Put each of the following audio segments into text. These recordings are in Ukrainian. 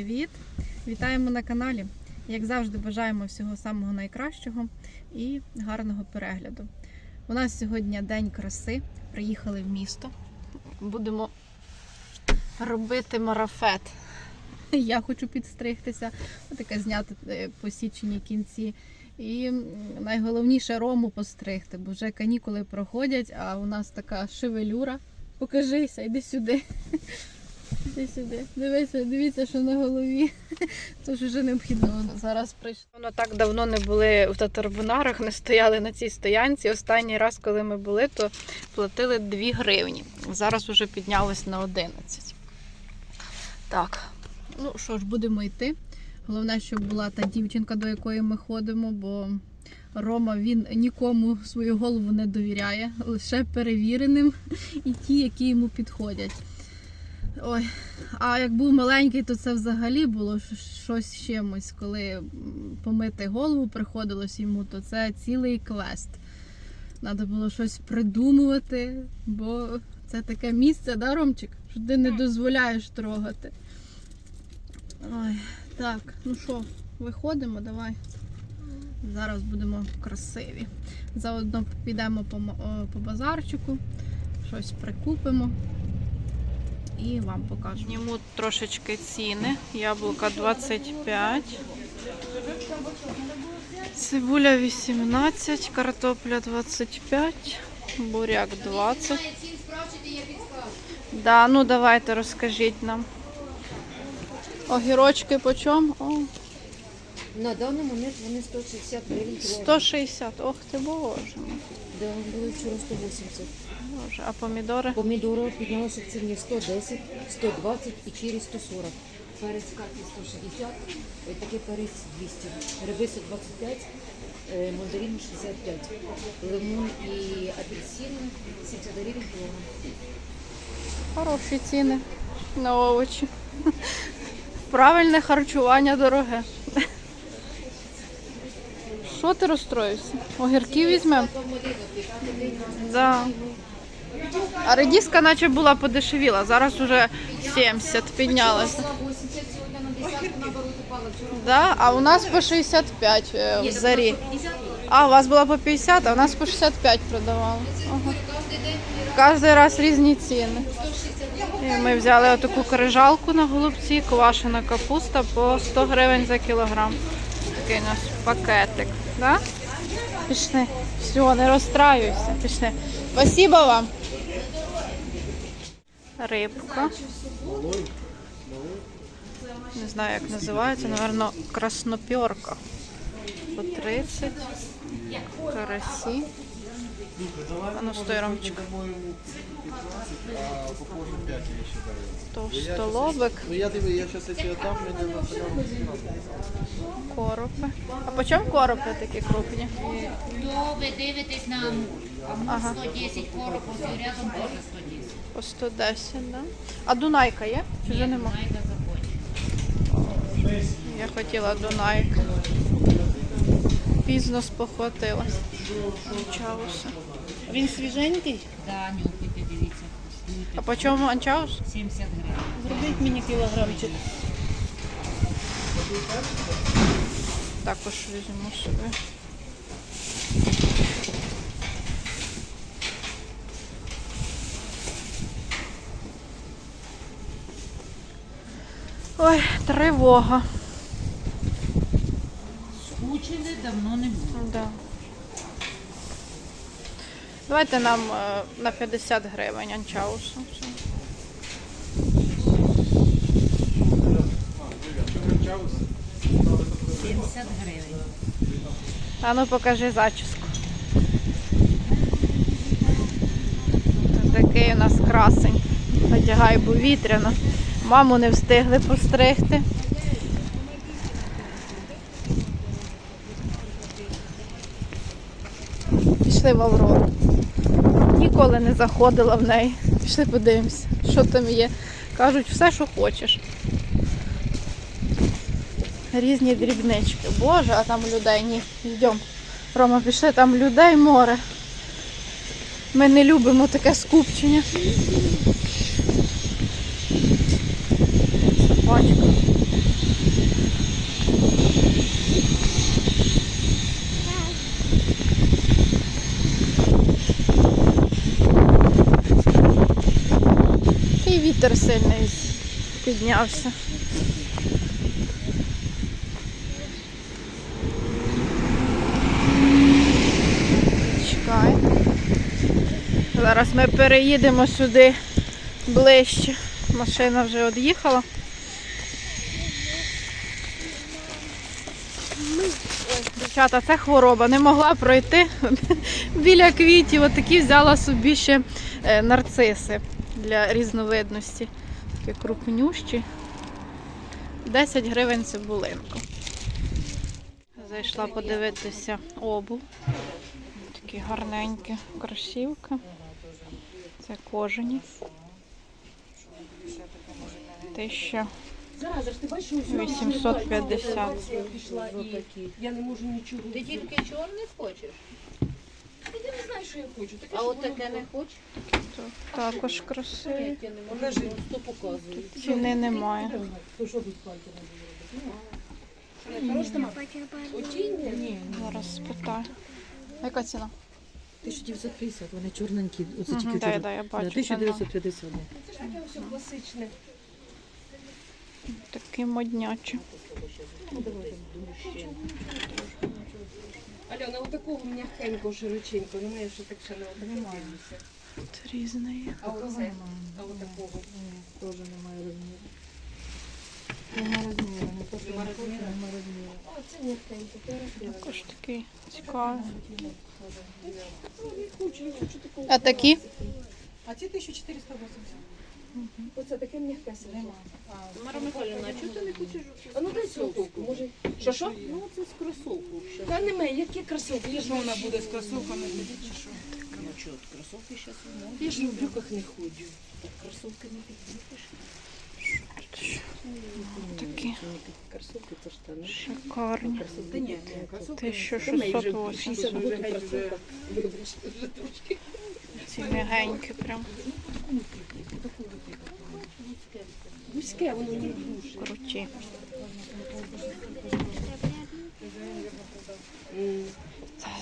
привіт! Вітаємо на каналі. Як завжди, бажаємо всього самого найкращого і гарного перегляду. У нас сьогодні день краси. Приїхали в місто. Будемо робити марафет. Я хочу підстригтися, таке зняти е, посічені кінці. І найголовніше рому постригти, бо вже канікули проходять, а у нас така шевелюра. Покажися, йди сюди. Іди сюди. Дивися, дивіться, що на голові. Тож вже необхідно зараз прийшло. Воно так давно не були в татарбунарах, не стояли на цій стоянці. Останній раз, коли ми були, то платили 2 гривні. Зараз вже піднялось на 11. Так, ну що ж, будемо йти. Головне, щоб була та дівчинка, до якої ми ходимо, бо Рома він нікому свою голову не довіряє, лише перевіреним і ті, які йому підходять. Ой, а як був маленький, то це взагалі було щось з чимось. Коли помити голову приходилось йому, то це цілий квест. Треба було щось придумувати, бо це таке місце, да, Ромчик? Що ти не дозволяєш трогати. Ой, так, ну що, виходимо, давай. Зараз будемо красиві. Заодно підемо по, по базарчику, щось прикупимо і вам покажу. Зніму трошечки ціни. Яблука 25. Цибуля 18, картопля 25, буряк 20. Да, ну давайте розкажіть нам. Огірочки по чому? О, На даний момент вони 160 гривень кілограм. 160. Ох ти боже. Да, були вчора 180. Боже, а помідори? Помідори піднялися в ціні 110, 120 і через 140. Перець каті 160, ось такий перець 200. Гриби 125, е, мандарин 65. Лимон і апельсин 70 гривень кілограм. Хороші ціни на овочі. Правильне харчування дороге. Що ти розстроївся? Огірки візьмемо? Да. А редіска наче була подешевіла, зараз уже 70 піднялася. 80 сьогодні на десятку наоборот упала. Вчора Да? А у нас по 65 е, в зарі. А, у вас була по 50, а у нас по 65 продавали. Ага. Кожен раз різні ціни. І ми взяли отаку крижалку на голубці, квашена капуста по 100 гривень за кілограм. Такий у нас пакетик. Да? Пішли. Все, не розстраюйся. Пішли. Спасибо вам. Рибка. Не знаю, як називається, напевно, красноперка. По 30. Карасі. А ну стой, Ромчик. Товстолобик, Ну я диви, я зараз якщо отдам, мені на коропи. А по чому коропи такі крупні? То ви дивитесь на амур. Амур Ага. 110 коробов, і рядом теж 110. По 110, да? А Дунайка є? Чи вже нема? Заходить. Я хотіла Дунайка. Пізно спохватилась. Анчауси. Він свіженький. Да, нюхайте, дивіться. А по чому анчаус? 70 гривень. Зробіть мені кілограмчик. Також візьму собі. Ой, тривога. Скучили, давно не було. Да. Давайте нам е, на 50 гривень анчаусу. Все. 70 гривень. А ну покажи зачіску. Такий у нас красень. Одягай, бо вітряно. Маму не встигли постригти. Пішли в Аврору. Ніколи не заходила в неї. Пішли подивимося, що там є. Кажуть, все, що хочеш. Різні дрібнички. Боже, а там людей ні. Йдемо. Рома, пішли, там людей море. Ми не любимо таке скупчення. Собачка. Сильний піднявся. Чекай. Зараз ми переїдемо сюди ближче. Машина вже від'їхала. Ой, Дівчата, це хвороба. Не могла пройти біля квітів. Отакі взяла собі ще е, нарциси для різновидності. Такі крупнющі. 10 гривень цибулинку. Зайшла подивитися обув. Такі гарненькі кросівки. Це кожені. 1850. Я не можу нічого. Ти тільки чорний хочеш? Не що я хочу. Таке А от таке не хочеш? Також красиві. я не можу. Лежить. Ціни немає. То що тут пальці Хорош там? Очіння? Ні. Зараз спитаю. Яка ціна? 1950, вони чорненькі. Оце Угу, тільки да, я бачу. 1950. да. Це ж таке все класичне. Такі моднячі. Альона, от такого м'якенького, широченького, немає, що так ще не одримаюся. Тут різне є. А оце? А от такого? Теж немає розміру. Нема розміру? О, це м'якенько. це розмір. Також такий цікавий. Не не такого. А такі? А ці 1480. Оце таке м'яке сидимо. Мара Михайлівна, а чого ти не хочеш? А ну дай кросовку, може. Що, що? Ну, це з кросовку. Та немає, які кросовки? Я ж вона буде з кросовками тоді чи що? Ну, чого, кросовки зараз Я ж в брюках не ходжу. Так, кросовки не підкріпиш. Такі Кросовки це штани. шикарні. Та ні, кросовки. 1680. вже в кросовках. Вибач. Ці м'ягенькі прям Вузьке, воно не дуже. круті.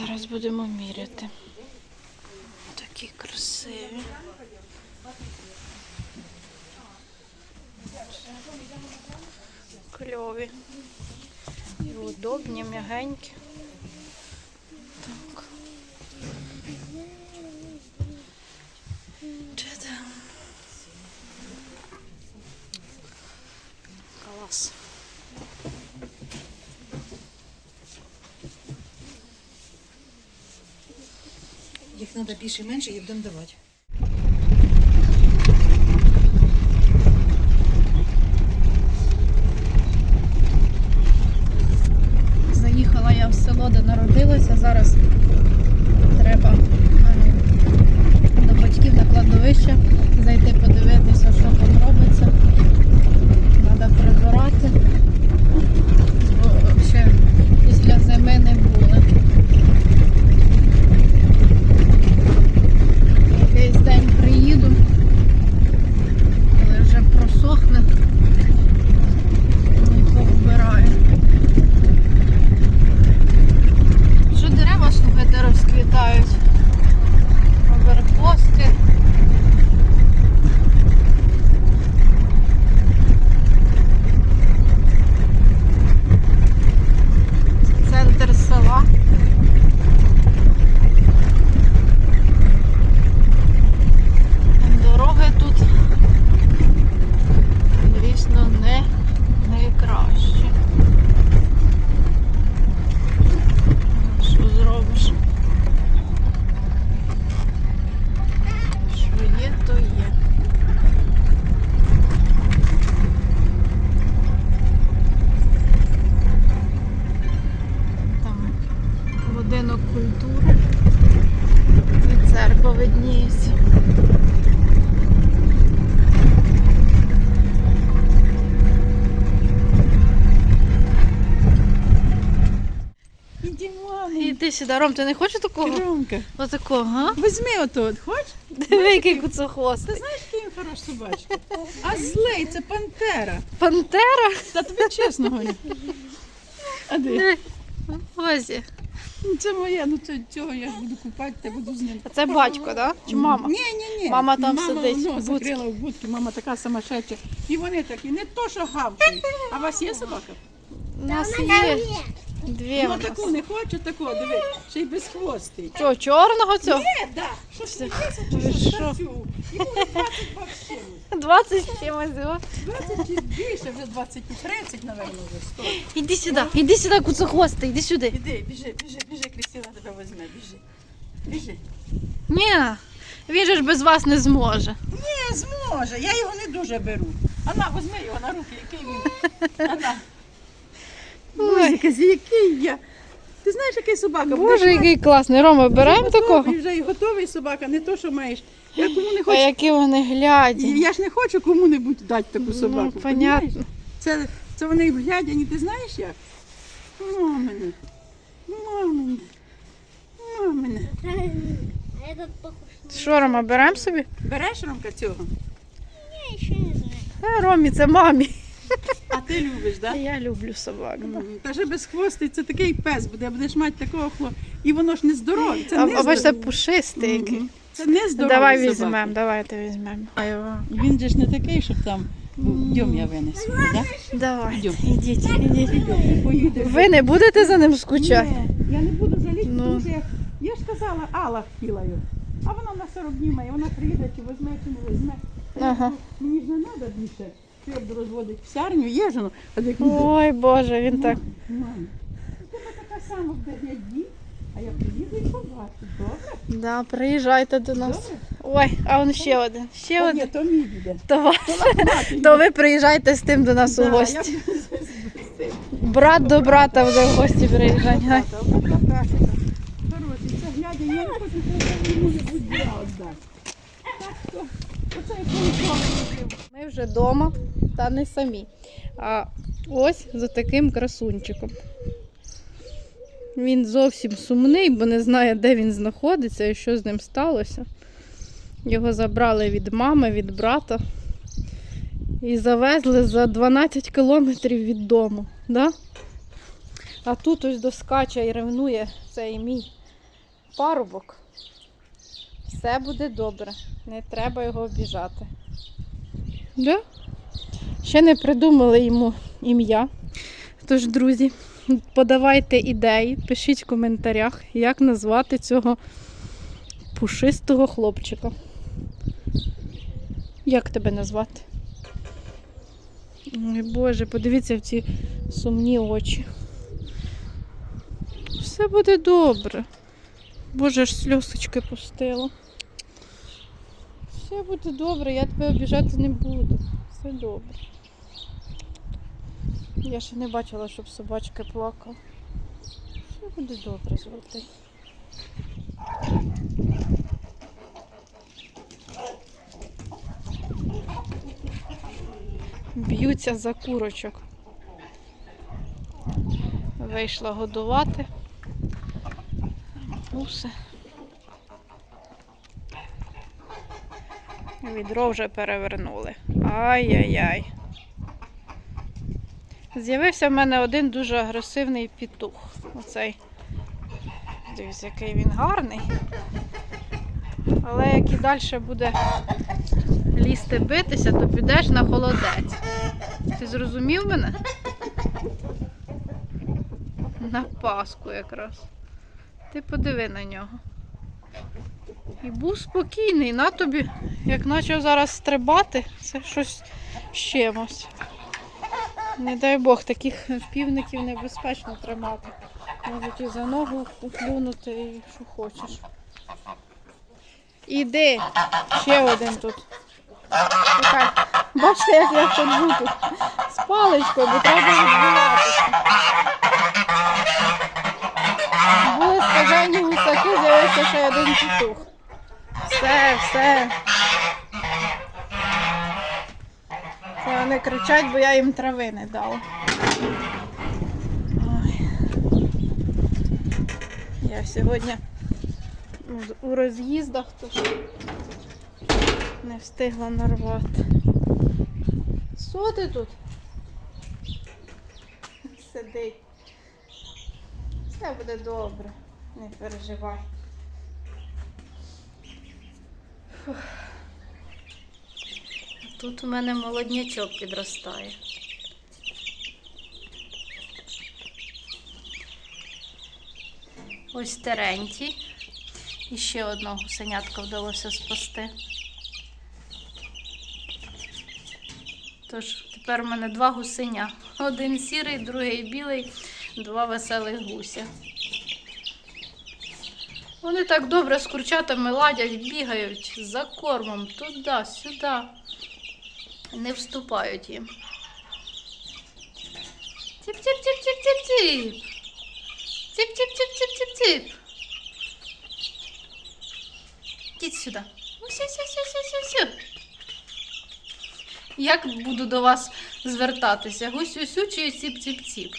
Зараз будемо міряти. Такі красиві. Кльові. І удобні, м'ягенькі. Треба більше менше, і будемо давати. Заїхала я в село, де народилася. Зараз треба е, до батьків на кладовище зайти подивитися, що там робиться. Треба прибирати. Бо ще після зими не були. Якийсь день приїду, коли вже просохне. Ну, і повбираю. Що дерева, слухайте, розквітають. Аберкоски. Центр села. Дороги тут, звісно, не найкращі. Що зробиш? Що є, то є. Там будинок культури і церква видніється. Ідімо, Іди сюди, Ром, ти не хочеш такого? Ромка. Отакого, га? Візьми отут, хоч? Диви, який куцохвостий. Знаєш, який він хорош собачка? А злий, це пантера. Пантера? Та тобі чесно говорю. А де? Диви. Ось. є. Ну, Це моє, ну це цього я ж буду купати, та буду з ним. А це батько, да? Чи мама? Ні, ні, ні. Мама там мама, сидить в будці. закрила в будці, мама така самошедша. І вони такі, не то, що гавкають. А у вас є собака? У нас є дві. Ну нас. таку не хочу, таку, диви, ще й без хвостий. Що, чорного цього? Е, да, що ти що? що цю? Йому 20 баксів. 20 з чимось. о. 20 чи більше, вже 20 і 30, напевно, вже 100. Іди сюди, іди сюди, куцехвостий, іди сюди. Іди, біжи, біжи, біжи, Крістіна тебе візьме, біжи. Біжи. Ні, він же ж без вас не зможе. Не зможе, я його не дуже беру. А на, візьми його на руки, який він. А Боже, казі, який я. Ти знаєш, який собака? Боже, Будеш мати- який класний. Рома, беремо Готовий, такого? Вже і готовий собака, не то, що маєш. Я кому не А хочу. які вони гляді. Я ж не хочу кому-небудь дати таку собаку. Ну, понятно. понімаєш? Це, це вони глядяні, ти знаєш як? Мамине. Мамине. Мамине. Этот похож Що, Рома, беремо собі? Береш ромка цього? на еще не знаю. Ромі, це мамі. А ти любиш, так? Я люблю собак. Да? Каже, без хвостий це такий пес буде, будеш мати такого хло. І воно ж не здорове. Це не а бачите, пушистий який. Це не здоровий Давай собака. візьмемо, давайте візьмемо. Він же ж не такий, щоб там. Йдем, я винесу, так? Давайте, Йдем. ідіть, ідіть. Поїдеш. Ви не будете за ним скучати? Ні, я не буду жаліти, Ну. тому що я, я ж казала, Алла хотіла його. А вона на 40 днів має, вона приїде, чи візьме, чи не візьме. Ага. Мені ж не треба більше. Що я буду розводити псярню, їжину, а як Ой, Боже, він так. Мам, тебе така сама в дні, а я приїду і побачу. Добре? Да, приїжджайте до нас. Добре? Ой, а он ще один. Ще Та один. Ні, то мій буде. То, ва- то ви приїжджайте з тим до нас у гості. я буду. Брат до брата буде в гості приїжджати. Така кашика. Хороший, це глядя, я не хочу, щоб йому не будь я віддати. Так що, оце я полюбила. Ми вже вдома, та не самі. А ось за таким красунчиком. Він зовсім сумний, бо не знає, де він знаходиться і що з ним сталося. Його забрали від мами, від брата і завезли за 12 кілометрів від дому. Да? А тут ось доскаче і ревнує цей мій парубок. Все буде добре, не треба його обіжати. Да? Ще не придумали йому ім'я. Тож, друзі, подавайте ідеї, пишіть в коментарях, як назвати цього пушистого хлопчика. Як тебе назвати? Ой, Боже, подивіться в ці сумні очі. Все буде добре. Боже, аж сльосочки пустила. Все буде добре, я тебе обіжати не буду. Все добре. Я ще не бачила, щоб собачка плакала. Все буде добре, золотий. Б'ються за курочок. Вийшла годувати. Усе. Відро вже перевернули. Ай-яй-яй. З'явився в мене один дуже агресивний петух. Оцей. Дивіться, який він гарний. Але як і далі буде лізти битися, то підеш на холодець. Ти зрозумів мене? На Пасху якраз. Ти подиви на нього. І був спокійний, на тобі, як почав зараз стрибати, це щось з чимось. Не дай Бог, таких півників небезпечно тримати. Можуть і за ногу уплюнути, і що хочеш. Іди, ще один тут. Чекай. Бачите, як я ходжу тут з паличкою, бо треба відбиватися. Були скажені гусаки, з'явився ще один петух. Все, все. Це вони кричать, бо я їм трави не дала. Я сьогодні у роз'їздах, тож не встигла нарвати. Що ти тут? Сидить. Все буде добре, не переживай. Тут у мене молоднячок підростає. Ось Терентій. І ще одного гусенятка вдалося спасти. Тож тепер у мене два гусеня. Один сірий, другий білий, два веселих гуся. Вони так добре з курчатами ладять, бігають за кормом туди, сюди. Не вступають їм. Тіп-тіп-тіп-тіп-тіп-тіп. Тіп-тіп-тіп-тіп-тіп-тіп. Ідіть сюди. Ось, ось, ось, ось, ось, ось. Як буду до вас звертатися? Гусь-усю чи ціп-ціп-ціп?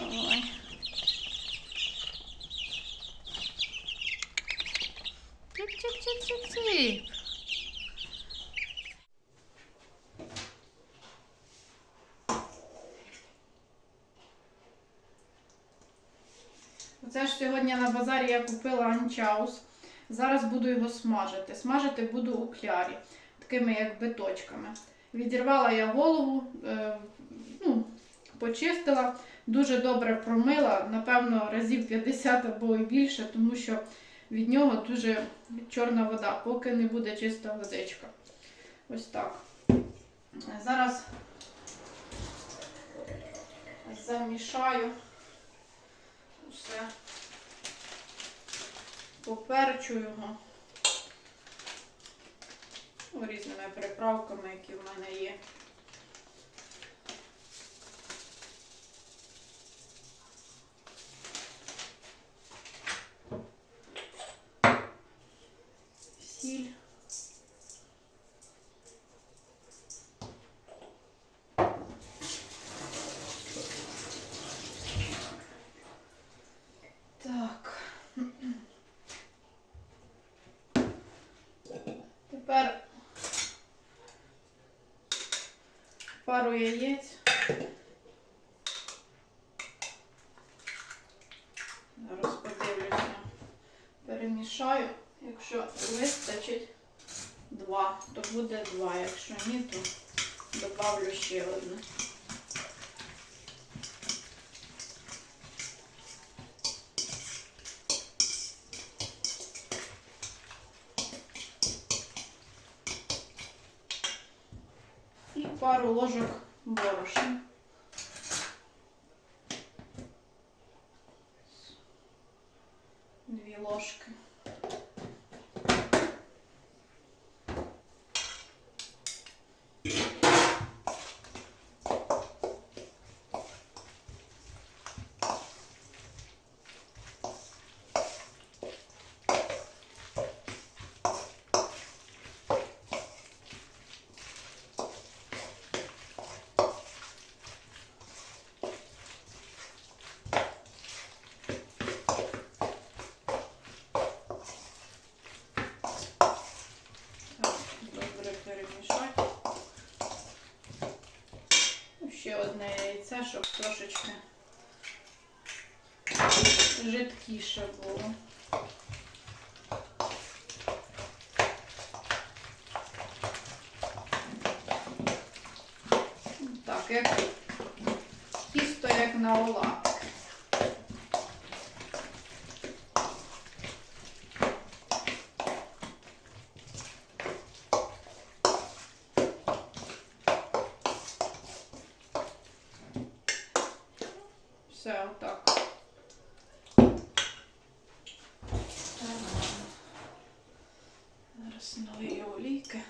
Ой. Ціп-ціп-ціп-ціп-ціп. Оце ж сьогодні на базарі я купила анчаус. Зараз буду його смажити. Смажити буду у клярі, такими як биточками. Відірвала я голову, е, ну, почистила, дуже добре промила, напевно, разів 50 або і більше, тому що від нього дуже чорна вода, поки не буде чиста водичка. Ось так. Зараз замішаю все. Поперчу його ну, різними приправками, які в мене є. Сіль. Так. Тепер пару яєць. Зараз подивлюся. Перемішаю. Якщо вистачить два, то буде два. Якщо ні, то добавлю ще одне. І пару ложок борошна. Дві ложки. Так, добре перемішати. Ну, Ще щоб трошечки жидкіше було. Так, як тісто як на оладки. Все отак. Зараз налию олійки.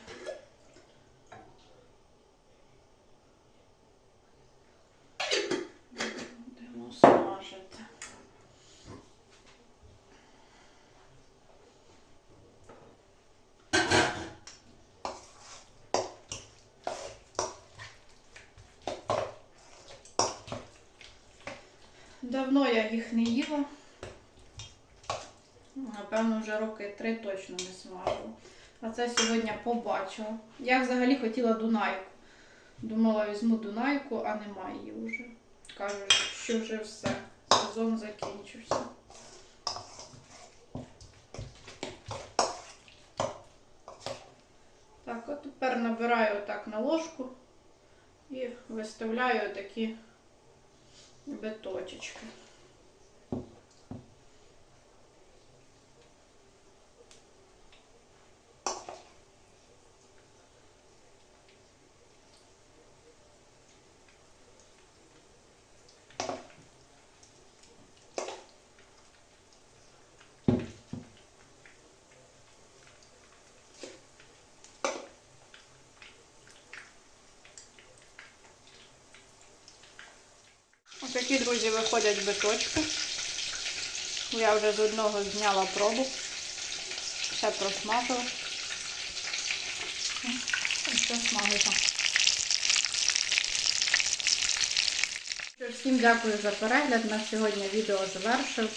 Будемо смажити. Давно я їх не їла. Ну, Напевно, вже роки три точно не смажила. А це сьогодні побачила. Я взагалі хотіла Дунайку. Думала, візьму Дунайку, а немає її вже. Кажуть, що вже все. сезон закінчився. Так, от тепер набираю отак на ложку і виставляю такі биточечки. Ось такі, друзі, виходять биточки. Я вже з одного зняла пробу. Все просмажила. Все смажиться. Всім дякую за перегляд. На сьогодні відео завершив.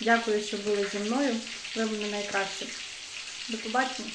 Дякую, що були зі мною. Ви мене найкращі. До побачення.